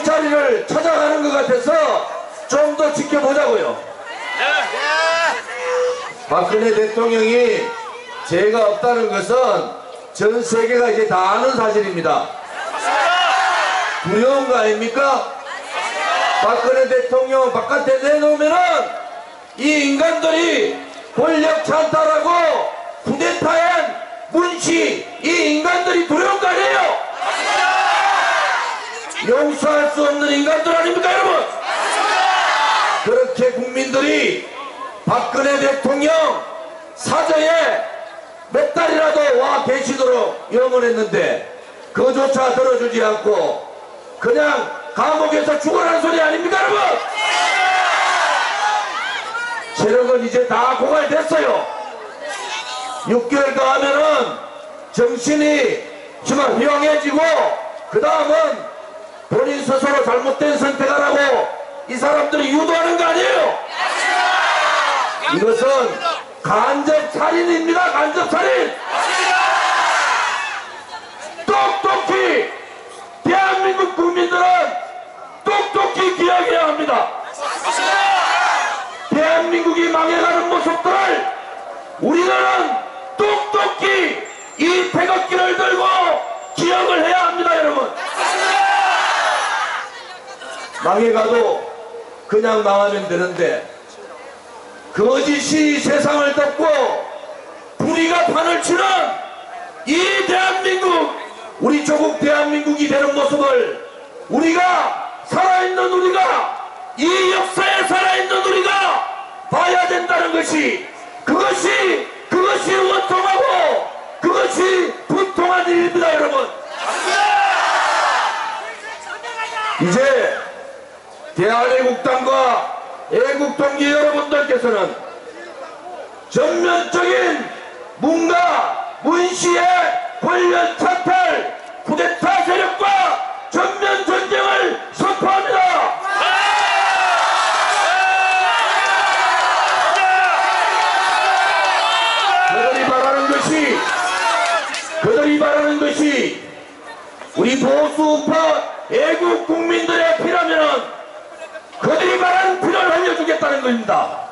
죽을 자리를 찾아가는 것 같아서 좀 더 지켜보자고요. 박근혜 대통령이 죄가 없다는 것은 전 세계가 이제 다 아는 사실입니다. 두려운 거 아닙니까? 박근혜 대통령 바깥에 내놓으면은 이 인간들이 권력 찬탈하고 쿠데타한 문시 이 인간들이 두려운 거 아니에요? 용서할 수 없는 인간들 아닙니까 여러분? 그렇게 국민들이 박근혜 대통령 사저에 몇 달이라도 와 계시도록 영원했는데 그조차 들어주지 않고 그냥 감옥에서 죽어라는 소리 아닙니까 여러분? 체력은 이제 다 고갈됐어요 6개월 더 하면은 정신이 정말 휘황해지고 그 다음은 본인 스스로 잘못된 선택을 하고 이 사람들이 유도하는 거 아니에요? 이것은 간접 살인입니다 간접 살인! 똑똑히 대한민국 국민들은 똑똑히 기억해야 합니다. 대한민국이 망해가는 모습들을 우리는 똑똑히 이 태극기를 들고 기억을 해야 합니다 여러분 망해가도 그냥 망하면 되는데 거짓이 세상을 덮고 불의가 판을 치는 이 대한민국 우리 조국 대한민국이 되는 모습을 우리가 살아있는 우리가 이 역사에 살아있는 우리가 봐야 된다는 것이 그것이 그것이 원통하고 그것이 분통한 일입니다 여러분. 이제 대한애국당과 애국동지 여러분들께서는 전면적인 문가 문시의 권력 찬탈 쿠데타 세력과 전면 전쟁을 선포합니다. 그들이 바라는 것이 그들이 바라는 것이 우리 보수우파 애국 국민들의 피라면은 그들이 말하는 피를 알려주겠다는 겁니다.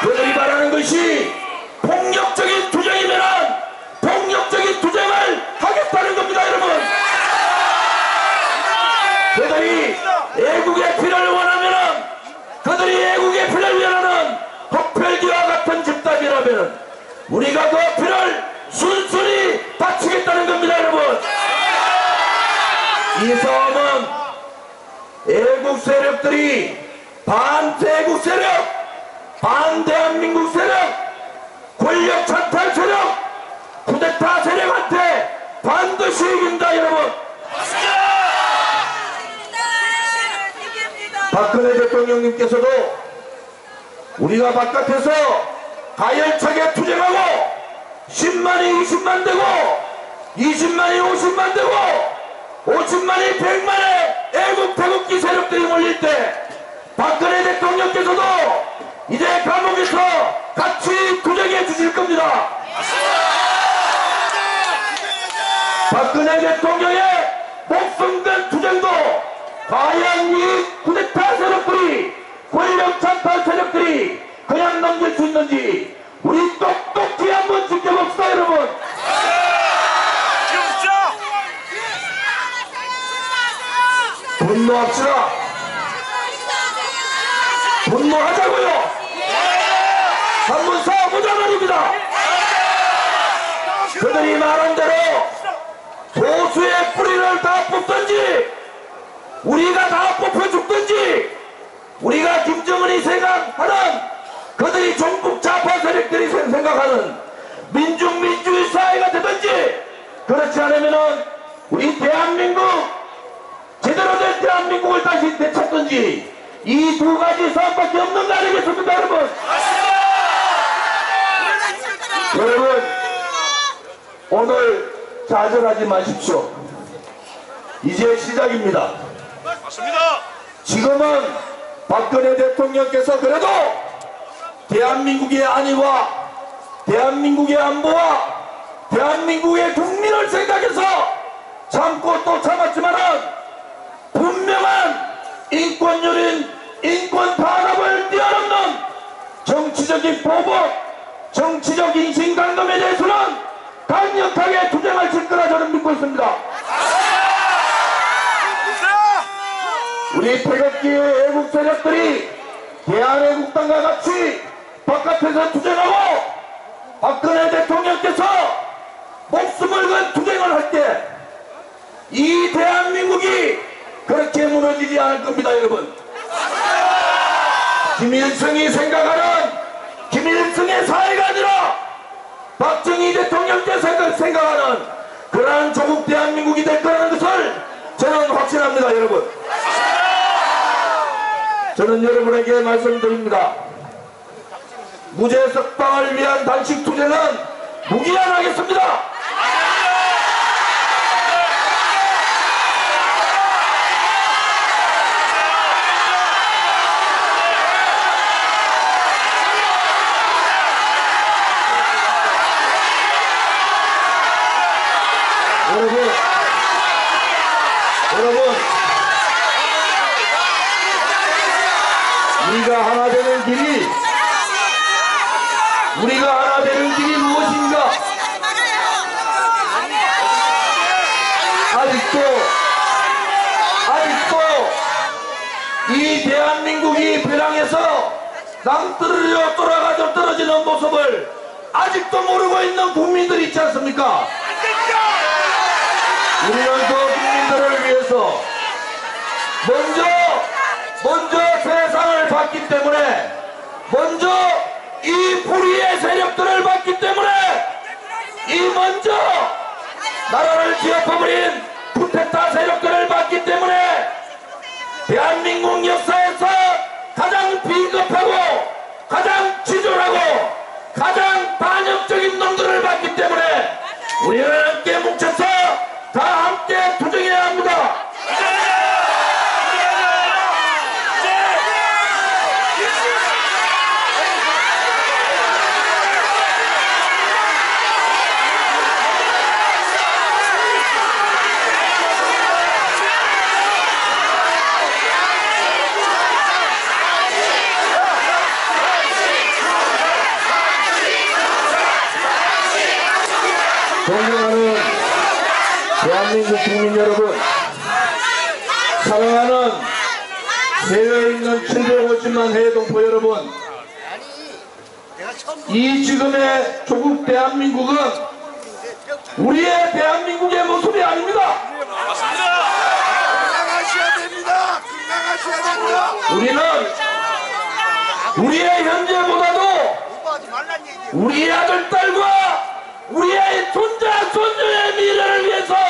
그들이 말하는 것이 폭력적인 투쟁이면 폭력적인 투쟁을 하겠다는 겁니다, 여러분. 그들이 애국의 피를 원하면 그들이 애국의 피를 위하는 헛펠기와 같은 집단이라면 우리가 그 피를 순순히 바치겠다는 겁니다, 여러분. 이 싸움은 애국 세력들이 반대국 세력, 반대한민국 세력, 권력 찬탈 세력, 쿠데타 세력한테 반드시 이긴다 여러분. 박근혜 대통령님께서도 우리가 바깥에서 가열차게 투쟁하고 10만이 20만 되고 20만이 50만 되고 50만이 100만의 애국 태국기 세력들이 몰릴 때 박근혜 대통령께서도 이제 감옥에서 같이 투쟁해 주실 겁니다. 박근혜 대통령의 목숨 건 투쟁도 과연 이 쿠데타 세력들이 권력 찬탈 세력들이 그냥 넘길 수 있는지 우리 똑똑히 한번 지켜봅시다 여러분. 분노합시다. 분노하자고요. 싸워보자 말입니다. 그들이 말한 대로 보수의 뿌리를 다 뽑든지 우리가 다 뽑혀 죽든지 우리가 김정은이 생각하는 그들이 종북 좌파 세력들이 생- 생각하는 민중 민주주의 사회가 되든지 그렇지 않으면은 우리 대한민국 제대로 된 대한민국을 다시 되찾든지 이 두 가지 싸움밖에 없는 거 아니겠습니까 여러분? 여러분 오늘 좌절하지 마십시오. 이제 시작입니다. 맞습니다. 지금은 박근혜 대통령께서 그래도 대한민국의 안위와 대한민국의 안보와 대한민국의 국민을 생각해서 참고 또 참았지만은 분명한 인권유린 인권 탄압을 뛰어넘는 정치적인 보복 정치적 인신강금에 대해서는 강력하게 투쟁할 것이라 저는 믿고 있습니다. 우리 태극기의 애국 세력들이 대한애국당과 같이 바깥에서 투쟁하고 박근혜 대통령께서 목숨을 건 투쟁을 할 때 이 대한민국이 그렇게 무너지지 않을 겁니다 여러분. 김일성이 생각하는 김일성의 사회가 아니라 박정희 대통령께 생각, 생각하는 그러한 조국 대한민국이 될 거라는 것을 저는 확신합니다 여러분. 저는 여러분에게 말씀드립니다. 무죄 석방을 위한 단식 투쟁은 무기한하겠습니다 우리가 하나 되는 길이, 우리가 하나 되는 길이 무엇인가? 아직도, 아직도 이 대한민국이 벼랑에서 낭떠러져 돌아가져 떨어지는 모습을 아직도 모르고 있는 국민들이 있지 않습니까? 우리는 그 국민들을 위해서 먼저 봤기 때문에 먼저 이 불의의 세력들을 봤기 때문에 이 먼저 나라를 뒤엎어버린 쿠데타 세력들을 봤기 때문에 대한민국 역사에서 가장 비겁하고 가장 치졸하고 가장 반역적인 놈들을 봤기 때문에 우리는 함께 뭉쳐서 다 함께 투쟁해야 합니다. 존경하는 대한민국 국민 여러분, 사랑하는 해외에 있는 750만 해외동포 여러분, 이 지금의 조국 대한민국은 우리의 대한민국의 모습이 아닙니다. 건강하셔야 됩니다. 건강하셔야 됩니다. 우리는 우리의 현재보다도 오버하지 말란 얘기예요. 우리 아들, 딸과 우리의 손자, 손녀의 미래를 위해서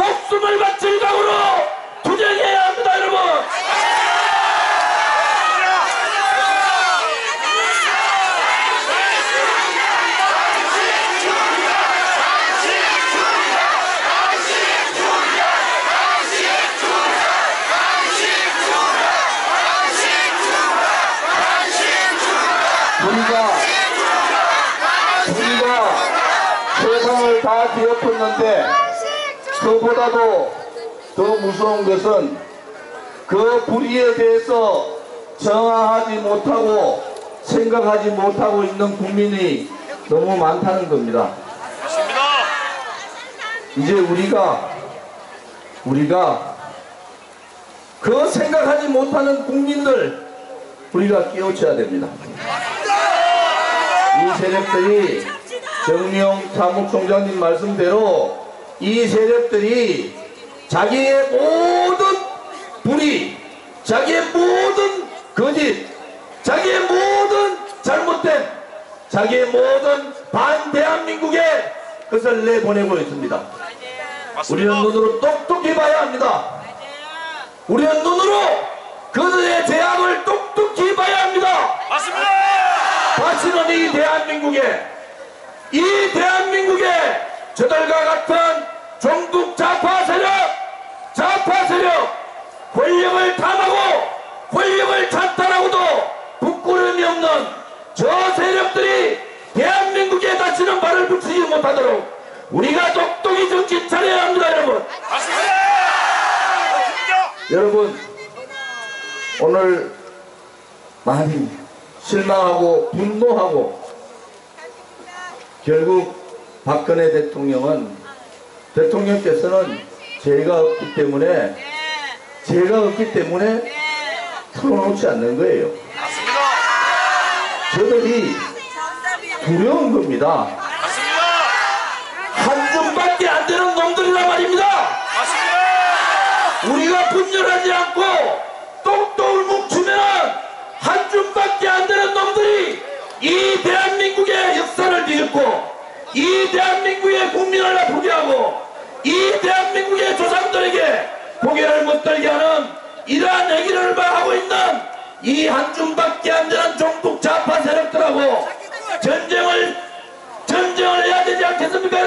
목숨을 바칠 각오로 투쟁해야 합니다, 여러분. 우리가 우리가 세상을 다 뒤엎었는데 그보다도 더 무서운 것은 그 불의에 대해서 정화하지 못하고 생각하지 못하고 있는 국민이 너무 많다는 겁니다. 이제 우리가 우리가 그 생각하지 못하는 국민들 우리가 깨우쳐야 됩니다. 이 세력들이 정명 사무총장님 말씀대로 이 세력들이 자기의 모든 불의, 자기의 모든 거짓, 자기의 모든 잘못된, 자기의 모든 반대한민국의 것을 내보내고 있습니다. 우리는 눈으로 똑똑히 봐야 합니다. 우리는 눈으로 그들의 제약을 똑똑히 봐야 합니다. 맞습니다. 다시는 이 대한민국에 이 대한민국에 저들과 같은 종북 좌파 세력 좌파 세력 권력을 탐하고 권력을 찬탈하고도 부끄러움이 없는 저 세력들이 대한민국에 다치는 발을 붙이지 못하도록 우리가 똑똑히 정신 차려야 합니다 여러분 맞습니다. 여러분 오늘 많이 실망하고 분노하고 결국 박근혜 대통령은 대통령께서는 죄가 없기 때문에 죄가 없기 때문에 털어놓지 않는 거예요. 저들이 두려운 겁니다. 한 줌밖에 안 되는 놈들이란 말입니다. 우리가 분열하지 않고 똑똑을 뭉치면 한 줌밖에 안 되는 놈들이 이 대한민국의 역사를 뒤집고 이 대한민국의 국민을 아프게 하고 이 대한민국의 조상들에게 고개를 못 들게 하는 이러한 행위를 하고 있는 이한 줌밖에 안 되는 종북 좌파 세력들하고 전쟁을 전쟁을 해야 되지 않겠습니까?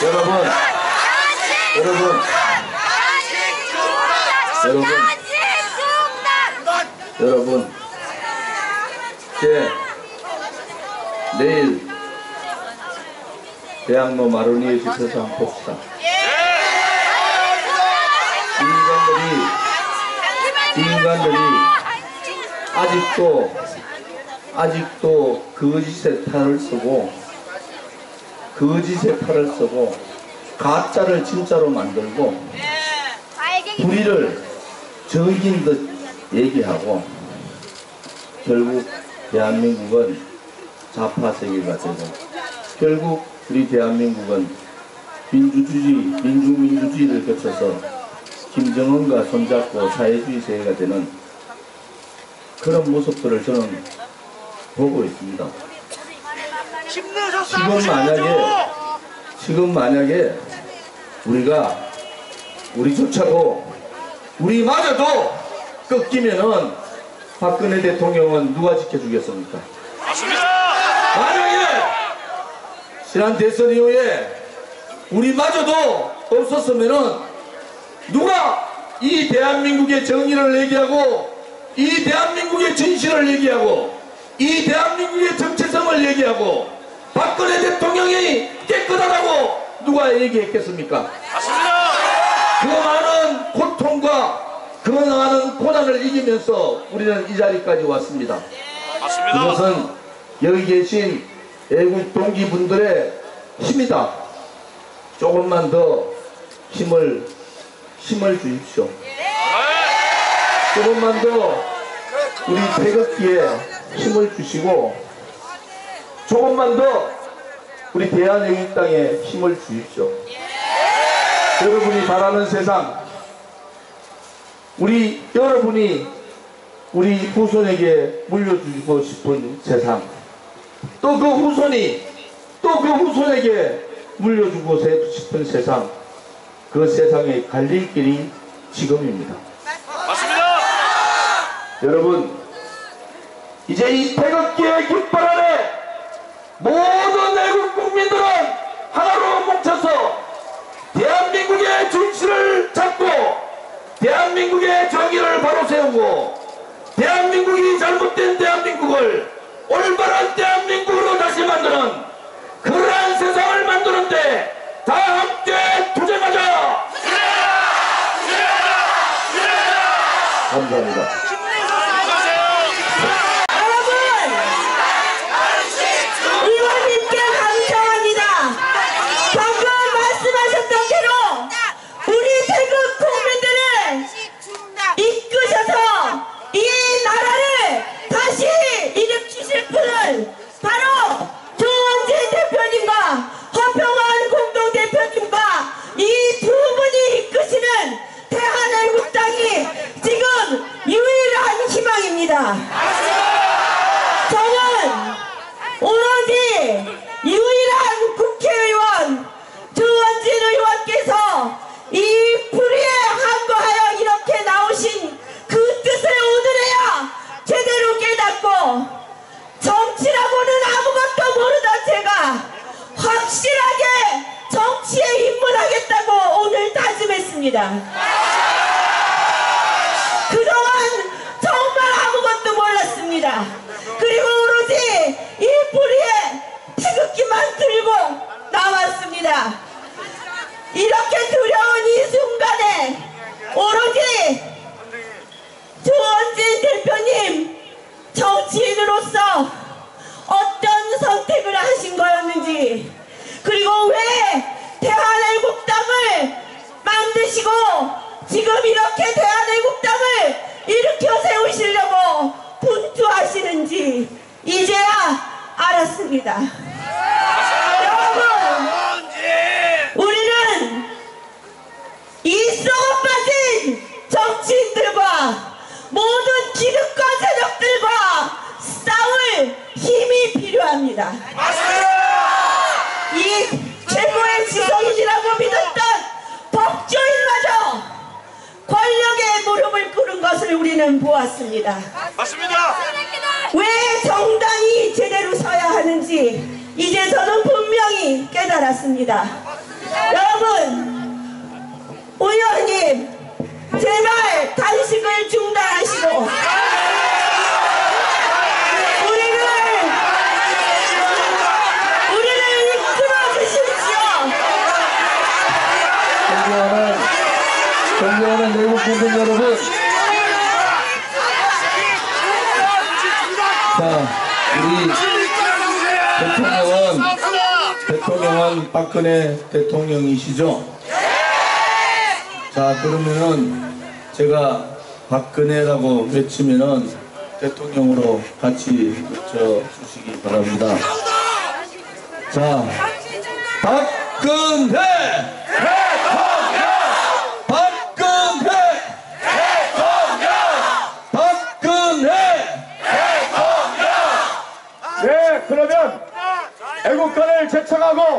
여러분 여러분 여러분. 이제 내일 대학로 마로니에 집에서 한번 봅시다. 인간들이 인간들이 아직도 아직도 거짓의 탈을 쓰고 거짓의 탈을 쓰고 가짜를 진짜로 만들고 불의를 정인 듯 얘기하고 결국 대한민국은 좌파 세계가 되고 결국 우리 대한민국은 민주주의, 민중민주주의를 거쳐서 김정은과 손잡고 사회주의 세계가 되는 그런 모습들을 저는 보고 있습니다. 지금 만약에 지금 만약에 우리가 우리조차도 우리마저도 꺾이면은 박근혜 대통령은 누가 지켜주겠습니까? 맞습니다. 만약에 지난 대선 이후에 우리마저도 없었으면은 누가 이 대한민국의 정의를 얘기하고 이 대한민국의 진실을 얘기하고 이 대한민국의 정체성을 얘기하고 박근혜 대통령이 깨끗하다고 누가 얘기했겠습니까? 맞습니다. 그 많은 고통과 그 많은 고난을 이기면서 우리는 이 자리까지 왔습니다. 맞습니다. 그것은 여기 계신 애국 동기분들의 힘이다. 조금만 더 힘을 힘을 주십시오. 조금만 더 우리 태극기에 힘을 주시고 조금만 더 우리 대한민국당에 힘을 주십시오. 여러분이 바라는 세상 우리 여러분이 우리 후손에게 물려주고 싶은 세상 또그 후손이 또 그 후손에게 물려주고 싶은 세상 그 세상의 갈릴길이 지금입니다. 맞습니다. 여러분 이제 이 태극기의 깃발 아래 모든 애국 국민들은 하나로 뭉쳐서 대한민국의 찾고 대한민국의 정의를 바로 세우고 대한민국이 잘못된 대한민국을 올바른 대한민국으로 다시 만드는 그러한 세상을 만드는데 다 함께 투쟁하자! 감사합니다. 여러분! 의원님께 감사합니다. 방금 말씀하셨던 대로 우리 태극 국민들을 이끄셔서 이 나라를 다시 일으키실 분은 바로 조원재 대표님과 허평원 공동대표님과 이 두 분이 이끄시는 대한애국당이 지금 유일 했습니다. 그동안 정말 아무것도 몰랐습니다. 그리고 오로지 이 뿌리에 태극기만 들고 나왔습니다. 이렇게 두려운 이 순간에 오로지 조원진 대표님 정치인으로서 어떤 선택을 하신 거였는지 그리고 왜 대한애국당을 만드시고 지금 이렇게 대한애국당을 일으켜 세우시려고 분투하시는지 이제야 알았습니다. 여러분 우리는 이 썩어 빠진 정치인들과 모든 기득권 세력들과 싸울 힘이 필요합니다. 이 최고의 지성인이라고 믿었던 법조인 마저 권력의 무릎을 꿇은 것을 우리는 보았습니다. 맞습니다. 왜 정당이 제대로 서야 하는지 이제 저는 분명히 깨달았습니다. 여러분, 의원님, 제발 단식을 중단하시고 우리를 우리를 이끌어 주십시오. 존경하는, 존경하는 내국 국민 여러분. 자, 우리 대통령은, 대통령은 박근혜 대통령이시죠? 자, 그러면은 제가 박근혜라고 외치면은 대통령으로 같이 외쳐주시기 바랍니다. 자, 박근혜! 정권을 제청하고